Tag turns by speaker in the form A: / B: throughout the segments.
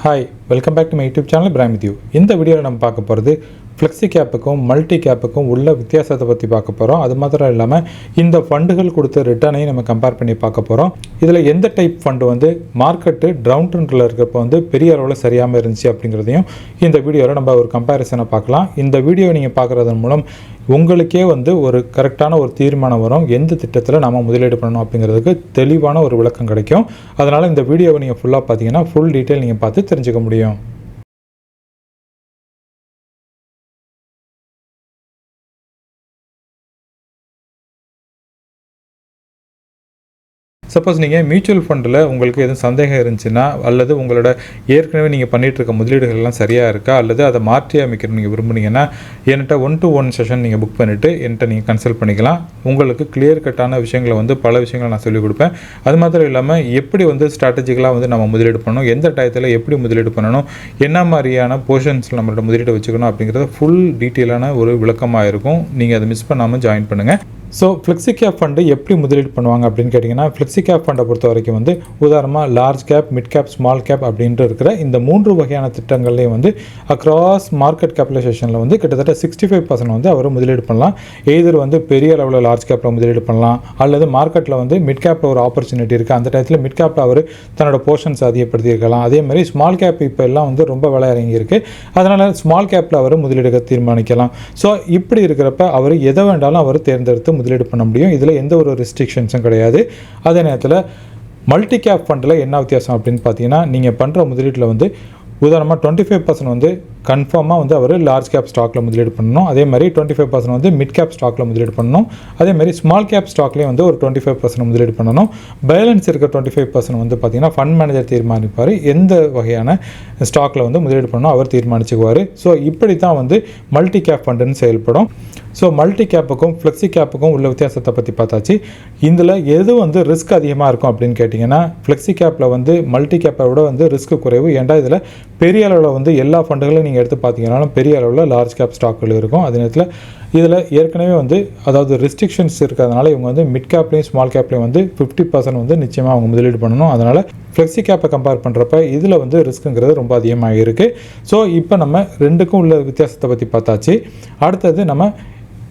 A: Hi welcome back to my YouTube channel promise you இந்த வீடியோவில் நம்ம பார்க்க போகிறது ஃப்ளெக்ஸி கேப்புக்கும் மல்டி கேப்புக்கும் உள்ள வித்தியாசத்தை பற்றி பார்க்க போகிறோம் அது மாத்திரம் இல்லாமல் இந்த ஃபண்டுகள் கொடுத்த ரிட்டர்னையும் நம்ம கம்பேர் பண்ணி பார்க்க போகிறோம் இதில் எந்த டைப் ஃபண்டு வந்து மார்க்கெட்டு டவுன் ட்ரெண்டில் இருக்கிறப்ப வந்து பெரிய அளவில் சரியாமல் இருந்துச்சு அப்படிங்கிறதையும் இந்த வீடியோவில் நம்ம ஒரு கம்பேரிசனை பார்க்கலாம். இந்த வீடியோ நீங்கள் பார்க்குறதன் மூலம் உங்களுக்கே வந்து ஒரு கரெக்டான ஒரு தீர்மானம் வரும். எந்த திட்டத்தில் நாம் முதலீடு பண்ணணும் அப்படிங்கிறதுக்கு தெளிவான ஒரு விளக்கம் கிடைக்கும். அதனால் இந்த வீடியோவை நீங்கள் ஃபுல்லாக பார்த்தீங்கன்னா ஃபுல் டீட்டெயில் நீங்கள் பார்த்து தெரிஞ்சுக்க முடியும். சப்போஸ் நீங்கள் மியூச்சுவல் ஃபண்டில் உங்களுக்கு எதுவும் சந்தேகம் இருந்துச்சுன்னா அல்லது உங்களோட ஏற்கனவே நீங்கள் பண்ணிகிட்ருக்க இருக்க சரியாக இருக்கா அல்லது அதை மாற்றி அமைக்கணும் நீங்கள் விரும்புனீங்கன்னா என்கிட்ட ஒன் டு ஒன் செஷன் நீங்கள் புக் பண்ணிவிட்டு என்கிட்ட நீங்கள் கன்சல்ட் பண்ணிக்கலாம். உங்களுக்கு கிளியர் கட்டான விஷயங்களை வந்து பல விஷயங்களை நான் சொல்லிக் கொடுப்பேன். அது மாத்திரம் இல்லாமல் எப்படி வந்து ஸ்ட்ராட்டஜிக்கலாக வந்து நம்ம முதலீடு பண்ணணும் எந்த டயத்தில் எப்படி முதலீடு பண்ணணும் என்ன மாதிரியான போர்ஷன்ஸில் நம்மளோட முதலீடு வச்சுக்கணும் அப்படிங்கிறது ஃபுல் டீட்டெயிலான ஒரு விளக்கமாக இருக்கும். நீங்கள் அதை மிஸ் பண்ணாமல் ஜாயின் பண்ணுங்கள் ஸோ ஃப்ளெக்ஸி கேப் ஃபண்டு எப்படி முதலீடு பண்ணுவாங்க அப்படின்னு கேட்டிங்கன்னா ஃப்ளெக்ஸி கேப் ஃபண்டை பொறுத்த வரைக்கும் வந்து உதாரணமாக large cap mid cap small cap அப்படின்ட்டு இருக்கிற இந்த மூன்று வகையான திட்டங்கள்லேயும் வந்து அக்ராஸ் மார்க்கெட் கேபிடலைசேஷனில் வந்து கிட்டத்தட்ட சிக்ஸ்டி ஃபைவ் பர்சன்ட் வந்து அவர் முதலீடு பண்ணலாம். எய்தர் வந்து பெரிய அளவில் லார்ஜ் கேப்பில் முதலீடு பண்ணலாம். அல்லது மார்க்கெட்டில் வந்து மிட் கேப்பில் ஒரு ஆப்பர்ச்சுனிட்டி இருக்குது அந்த டயத்தில் மிட் கேப்பில் அவர் தன்னோட போர்ஷன்ஸ் அதிகப்படுத்தி இருக்கலாம். அதே மாதிரி ஸ்மால் கேப் இப்போ எல்லாம் வந்து ரொம்ப விலை இருக்குது அதனால் ஸ்மால் கேப்பில் அவர் முதலீடுக தீர்மானிக்கலாம். ஸோ இப்படி இருக்கிறப்ப அவர் எதை வேண்டாலும் அவர் தேர்ந்தெடுத்து முதலீடு பண்ண முடியும். இதில் எந்த ஒரு ரெஸ்ட்ரிக்ஷன்ஸும் கிடையாது. அதே நேரத்தில் மல்டி கேப் ஃபண்டில் என்ன வித்தியாசம் அப்படின்னு பார்த்தீங்கன்னா நீங்கள் பண்ணுற முதலீட்டில் வந்து உதாரணமாக டுவெண்ட்டி ஃபைவ் பர்சன்ட் வந்து கன்ஃபார்மாக வந்து அவர் லார்ஜ் கேப் ஸ்டாக்கில் முதலீடு பண்ணணும். அதே மாதிரி டுவெண்ட்டி ஃபைவ் பர்சன்ட் வந்து மிட் கேப் ஸ்டாக்கில் முதலீடு பண்ணணும். அதே மாதிரி ஸ்மால் கேப் ஸ்டாக்லேயும் வந்து ஒரு டுவெண்ட்டி ஃபைவ் பர்சன்ட் முதலீடு பண்ணணும். பேலன்ஸ் இருக்க டுவெண்ட்டி ஃபைவ் பர்சன்ட் வந்து பார்த்தீங்கன்னா ஃபண்ட் மேனேஜர் தீர்மானிப்பார். எந்த வகையான ஸ்டாக்கில் வந்து முதலீடு பண்ணணும் அவர் தீர்மானிச்சுக்குவார். ஸோ இப்படி தான் வந்து மல்டி கேப் ஃபண்டுன்னு செயல்படும். ஸோ மல்டி கேப்புக்கும் ஃப்ளெக்ஸி கேப்புக்கும் உள்ள வித்தியாசத்தை பற்றி பார்த்தாச்சு. இதில் எது வந்து ரிஸ்க் அதிகமாக இருக்கும் அப்படின்னு கேட்டிங்கன்னா ஃப்ளெக்ஸி கேப்பில் வந்து மல்டி கேப்பை விட வந்து ரிஸ்க் குறைவு. ஏன்டா இதில் பெரிய அளவில் வந்து எல்லா ஃபண்டுகளும் நீங்கள் எடுத்து பார்த்தீங்கன்னாலும் பெரிய அளவில் லார்ஜ் கேப் ஸ்டாக்குகள் இருக்கும். அதே நேரத்தில் இதில் ஏற்கனவே வந்து அதாவது ரெஸ்ட்ரிக்ஷன்ஸ் இருக்கிறதுனால இவங்க வந்து மிட் கேப்லேயும் ஸ்மால் கேப்லேயும் வந்து ஃபிஃப்டி பர்சன்ட் வந்து நிச்சயமாக அவங்க முதலீடு பண்ணணும். அதனால் ஃப்ளெக்ஸி கேப்பை கம்பேர் பண்ணுறப்ப இதில் வந்து ரிஸ்க்குங்கிறது ரொம்ப அதிகமாக இருக்குது ஸோ இப்போ நம்ம ரெண்டுக்கும் உள்ள வித்தியாசத்தை பற்றி பார்த்தாச்சு. அடுத்தது நம்ம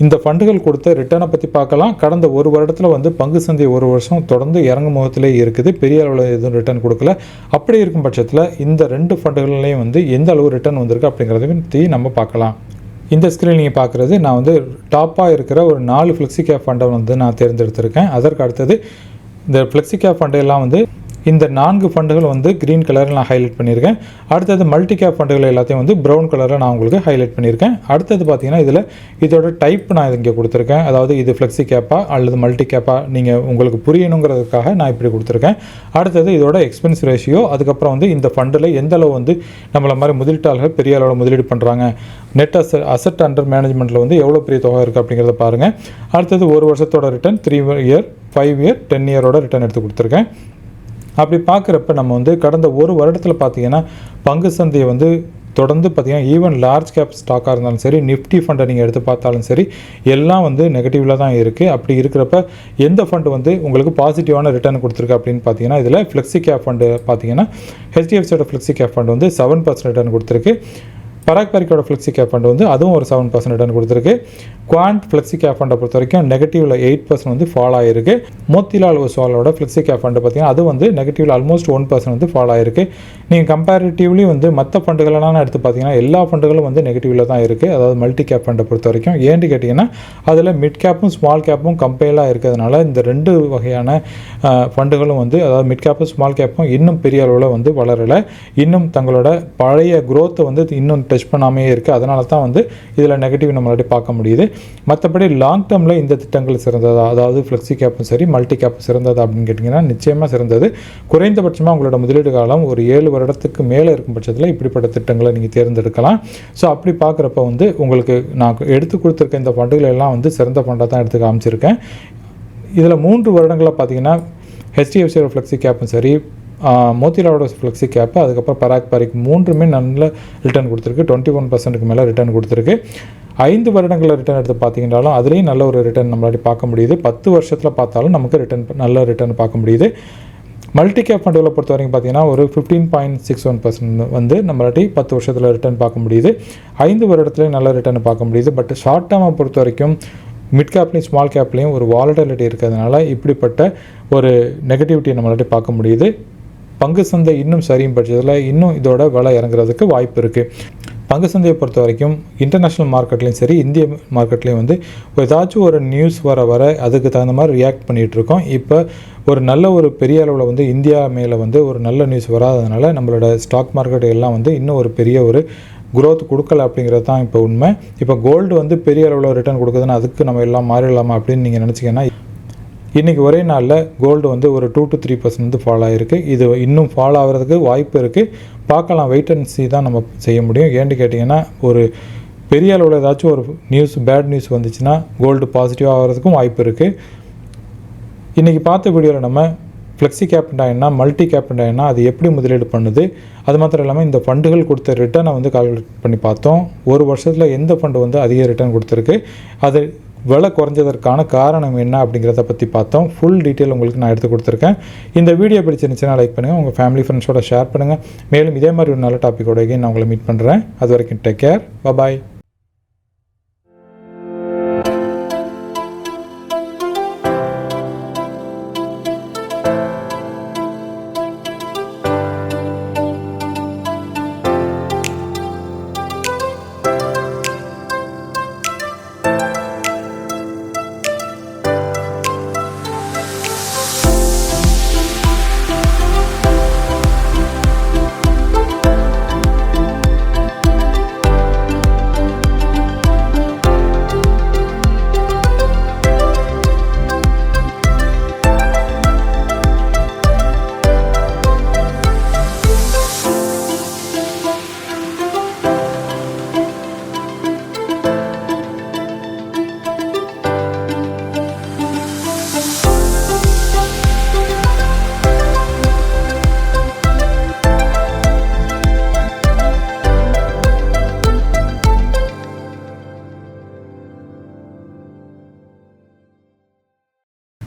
A: இந்த ஃபண்டுகள் கொடுத்த ரிட்டர்னை பற்றி பார்க்கலாம். கடந்த ஒரு வருடத்தில் வந்து பங்கு சந்தை ஒரு வருஷம் தொடர்ந்து இறங்கும் முகத்திலே இருக்குது. பெரிய அளவில் எதுவும் ரிட்டர்ன் கொடுக்கல. அப்படி இருக்கும் பட்சத்தில் இந்த ரெண்டு ஃபண்டுகள்லையும் வந்து எந்த அளவு ரிட்டர்ன் வந்திருக்கு அப்படிங்கிறத பற்றி நம்ம பார்க்கலாம். இந்த ஸ்க்ரீன் நீங்கள் பார்க்குறது நான் வந்து டாப்பாக இருக்கிற ஒரு நாலு ஃப்ளெக்ஸி கேப் ஃபண்டை வந்து நான் தேர்ந்தெடுத்திருக்கேன். அதற்கு அடுத்தது இந்த ஃப்ளெக்ஸி கேப் ஃபண்டு எல்லாம் வந்து இந்த நான்கு ஃபண்டுகள் வந்து க்ரீன் கலரில் நான் ஹைலைட் பண்ணியிருக்கேன். அடுத்தது மல்டி கேப் ஃபண்டுகள் எல்லாத்தையும் வந்து ப்ரௌன் கலரில் நான் உங்களுக்கு ஹைலைட் பண்ணியிருக்கேன். அடுத்தது பார்த்தீங்கன்னா இதில் இதோட டைப் நான் இங்கே கொடுத்துருக்கேன். அதாவது இது ஃப்ளெக்ஸி கேப்பா அல்லது மல்டி கேப்பா நீங்கள் உங்களுக்கு புரியணுங்கிறதுக்காக நான் இப்படி கொடுத்துருக்கேன். அடுத்தது இதோட எக்ஸ்பென்ஸ் ரேஷியோ அதுக்கப்புறம் வந்து இந்த ஃபண்டில் எந்த அளவு வந்து நம்மளை மாதிரி முதலீட்டாளர்கள் பெரிய அளவில் முதலீடு பண்ணுறாங்க நெட் அசட் அசட் அண்டர் மேனேஜ்மெண்ட்டில் வந்து எவ்வளோ பெரிய தொகை இருக்குது அப்படிங்கிறத பாருங்கள் அடுத்தது ஒரு வருஷத்தோட return three year five year ten இயரோட return எடுத்து கொடுத்துருக்கேன். அப்படி பார்க்குறப்ப நம்ம வந்து கடந்த ஒரு வருடத்தில் பார்த்தீங்கன்னா பங்கு சந்தையை வந்து தொடர்ந்து பார்த்தீங்கன்னா ஈவன் லார்ஜ் கேப் ஸ்டாக்காக இருந்தாலும் சரி நிஃப்டி ஃபண்டை நீங்கள் எடுத்து பார்த்தாலும் சரி எல்லாம் வந்து நெகட்டிவில் தான் இருக்குது அப்படி இருக்கிறப்ப எந்த ஃபண்டு வந்து உங்களுக்கு பாசிட்டிவான ரிட்டர்ன் கொடுத்துருக்கு அப்படின்னு பார்த்தீங்கன்னா இதில் ஃப்ளெக்ஸி கேப் ஃபண்டு பார்த்தீங்கன்னா ஹெச்டிஎஃப்சியோட ஃப்ளெக்ஸி கேப் ஃபண்ட் வந்து செவன் பர்சன்ட் ரிட்டர்ன் கொடுத்துருக்கு. பராக் பரிக்கோட ஃப்ளெக்ஸி கேப் ஃபண்ட் வந்து அதுவும் ஒரு செவன் பர்சன்ட் ரிட்டர்ன் கொடுத்துருக்கு. குவான்ட் ஃப்ளெக்ஸி கேப் ஃபண்டை பொறுத்த வரைக்கும் நெகட்டிவில் எயிட் பர்சன்ட் வந்து ஃபால் ஆயிருக்கு. மோத்திலால் ஒஸ்வாலோட ஃப்ளெக்ஸி கேப் ஃபண்டு பார்த்தீங்கன்னா அது வந்து நெகட்டிவில் ஆல்மோஸ்ட் ஒன் பர்சன்ட் வந்து ஃபால் ஆயிருக்கு. நீங்கள் கம்பேரிட்டிவ்லி வந்து மற்ற ஃபண்டுகளெல்லாம் எடுத்து பார்த்தீங்கன்னா எல்லா ஃபண்டுகளும் வந்து நெகட்டிவில் தான் இருக்குது அதாவது மல்டி கேப் ஃபண்டை பொறுத்த வரைக்கும் ஏன்னு கேட்டிங்கன்னா அதில் மிட் கேப்பும் ஸ்மால் கேப்பும் கம்பெயிலாக இருக்கிறதுனால இந்த ரெண்டு வகையான ஃபண்டுகளும் வந்து அதாவது மிட் கேப்பும் ஸ்மால் கேப்பும் இன்னும் பெரிய அளவில் வந்து வளரலை. இன்னும் தங்களோட பழைய குரோத்தை வந்து இன்னும் டச் பண்ணாமே இருக்குது அதனால தான் வந்து இதில் நெகட்டிவ் நம்மளாட்டி பார்க்க முடியுது. மற்றபடி லாங் டேர்மில் இந்த திட்டங்கள் சிறந்ததா அதாவது ஃப்ளெக்ஸி கேப்பும் சரி மல்டி கேப்பும் சிறந்ததா அப்படின்னு கேட்டிங்கன்னா நிச்சயமாக சிறந்தது. குறைந்தபட்சமாக உங்களோட முதலீடு காலம் ஒரு ஏழு வருடத்துக்கு மேலே இருக்கும் பட்சத்தில் இப்படிப்பட்ட திட்டங்களை நீங்கள் தேர்ந்தெடுக்கலாம். ஸோ அப்படி பார்க்குறப்ப வந்து உங்களுக்கு நான் எடுத்து கொடுத்துருக்க இந்த ஃபண்டுகள் எல்லாம் வந்து சிறந்த ஃபண்டாக தான் எடுத்து காமிச்சிருக்கேன். இதில் மூன்று வருடங்களில் பார்த்தீங்கன்னா ஹெச்டிஎஃப்சியோட ஃப்ளெக்ஸி கேப்பும் சரி மோத்திலாவோட ஃப்ளெக்ஸி கேப்பு அதுக்கப்புறம் பராக் பரிக் மூன்றுமே நல்ல ரிட்டர்ன் கொடுத்துருக்கு. டுவெண்ட்டி ஒன் பர்சன்ட்டுக்கு மேலே ரிட்டர்ன் கொடுத்துருக்கு. ஐந்து வருடங்களில் ரிட்டர்ன் எடுத்து பார்த்தீங்கன்னாலும் அதுலேயும் நல்ல ஒரு ரிட்டர்ன் நம்மளாடி பார்க்க முடியுது. பத்து வருஷத்தில் பார்த்தாலும் நமக்கு ரிட்டர்ன் நல்ல ரிட்டர்ன் பார்க்க முடியுது. மல்டி கேப் ஃபண்டுகளை பொறுத்த வரைக்கும் பார்த்தீங்கன்னா ஒரு fifteen point six one percent வந்து நம்மளாட்டி பத்து வருஷத்தில் ரிட்டர்ன் பார்க்க முடியுது. ஐந்து வருடத்துலேயும் நல்ல ரிட்டர்ன் பார்க்க முடியுது. பட் ஷார்ட் டேர்மை பொறுத்த வரைக்கும் மிட் கேப்லேயும் ஸ்மால் கேப்லேயும் ஒரு வாலட்டிலிட்டி இருக்கிறதுனால இப்படிப்பட்ட ஒரு நெகட்டிவிட்டியை நம்மளாட்டி பார்க்க முடியுது. பங்கு சந்தை இன்னும் சரியும் பட்சத்தில் இன்னும் இதோட விலை இறங்குறதுக்கு வாய்ப்பு இருக்குது பங்கு சந்தையை பொறுத்த வரைக்கும் இன்டர்நேஷ்னல் மார்க்கெட்லேயும் சரி இந்திய மார்க்கெட்லேயும் வந்து ஏதாச்சும் ஒரு நியூஸ் வர வர அதுக்கு தகுந்த மாதிரி ரியாக்ட் பண்ணிகிட்டு இருக்கோம். இப்போ ஒரு நல்ல ஒரு பெரிய அளவில் வந்து இந்தியா மேலே வந்து ஒரு நல்ல நியூஸ் வராததுனால நம்மளோட ஸ்டாக் மார்க்கெட் எல்லாம் வந்து இன்னும் ஒரு பெரிய ஒரு குரோத் கொடுக்கல அப்படிங்கிறது தான் இப்போ உண்மை. இப்போ கோல்டு வந்து பெரிய அளவில் ரிட்டர்ன் கொடுக்குதுன்னா அதுக்கு நம்ம எல்லாம் மாறிடலாமா அப்படின்னு நீங்கள் நினச்சிங்கன்னா இன்றைக்கி ஒரே நாளில் கோல்டு வந்து ஒரு டூ டு த்ரீ பர்சன்ட் வந்து ஃபால் ஆகிருக்கு இது இன்னும் ஃபால் ஆகிறதுக்கு வாய்ப்பு இருக்குது பார்க்கலாம் வெயிட் அண்ட் சி தான் நம்ம செய்ய முடியும். ஏன்னு கேட்டிங்கன்னா ஒரு பெரிய அளவில் ஏதாச்சும் ஒரு நியூஸ் பேட் நியூஸ் வந்துச்சுன்னா கோல்டு பாசிட்டிவ் ஆகிறதுக்கும் வாய்ப்பு இருக்குது இன்றைக்கி பார்த்த வீடியோவில் நம்ம ஃப்ளெக்ஸி கேப்டா என்ன மல்டி கேப்டா என்ன அது எப்படி முதலீடு பண்ணுது? அது மாத்திரம் இல்லாமல் இந்த ஃபண்டுகள் கொடுத்த ரிட்டர்னை வந்து கால்குலேட் பண்ணி பார்த்தோம். ஒரு வருஷத்தில் எந்த ஃபண்டு வந்து அதிக ரிட்டர்ன் கொடுத்துருக்கு? அது விலை குறைஞ்சதற்கான காரணம் என்ன அப்படிங்கிறத பற்றி பார்த்தோம். ஃபுல் டீட்டெயில் உங்களுக்கு நான் எடுத்து கொடுத்துருக்கேன். இந்த வீடியோ பிடிச்சிருந்துச்சுன்னா லைக் பண்ணுங்கள் உங்கள் ஃபேமிலி ஃப்ரெண்ட்ஸோட ஷேர் பண்ணுங்கள் மேலும் இதே மாதிரி ஒரு நல்ல டாப்பிக்கோட நான் உங்களை மீட் பண்ணுறேன் அது வரைக்கும் take care bye bye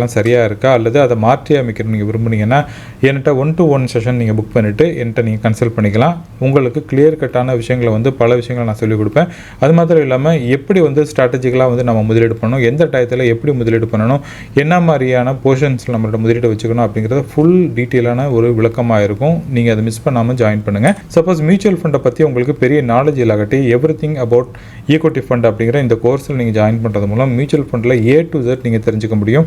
A: எல்லாம் சரியாக இருக்கா? அல்லது அதை மாற்றி அமைக்கணும் நீங்கள் விரும்புனீங்கன்னா என்கிட்ட ஒன் டு ஒன் செஷன் நீங்கள் புக் பண்ணிவிட்டு என்கிட்ட நீங்கள் கன்சல்ட் பண்ணிக்கலாம். உங்களுக்கு கிளியர் கட்டான விஷயங்களை வந்து பல விஷயங்களை நான் சொல்லிக் கொடுப்பேன். அது மாத்திரம் இல்லாமல் எப்படி வந்து ஸ்ட்ராட்டஜிக்கலாக வந்து நம்ம முதலீடு பண்ணணும்? எந்த டயத்தில் எப்படி முதலீடு பண்ணணும்? என்ன மாதிரியான போர்ஷன்ஸில் நம்மளோட முதலீடு வச்சுக்கணும்? அப்படிங்கிறது ஃபுல் டீட்டெயிலான ஒரு விளக்கமாக இருக்கும். நீங்கள் அதை மிஸ் பண்ணாமல் ஜாயின் பண்ணுங்கள் சப்போஸ் மியூச்சுவல் ஃபண்டை பற்றி உங்களுக்கு பெரிய நாலேஜ் இல்லாகட்டி everything about equity fund அப்படிங்கிற இந்த கோர்ஸில் நீங்கள் ஜாயின் பண்ணுறது மூலம் மியூச்சுவல் ஃபண்டில் ஏ டு ஜெட் நீங்கள் தெரிஞ்சுக்க முடியும்.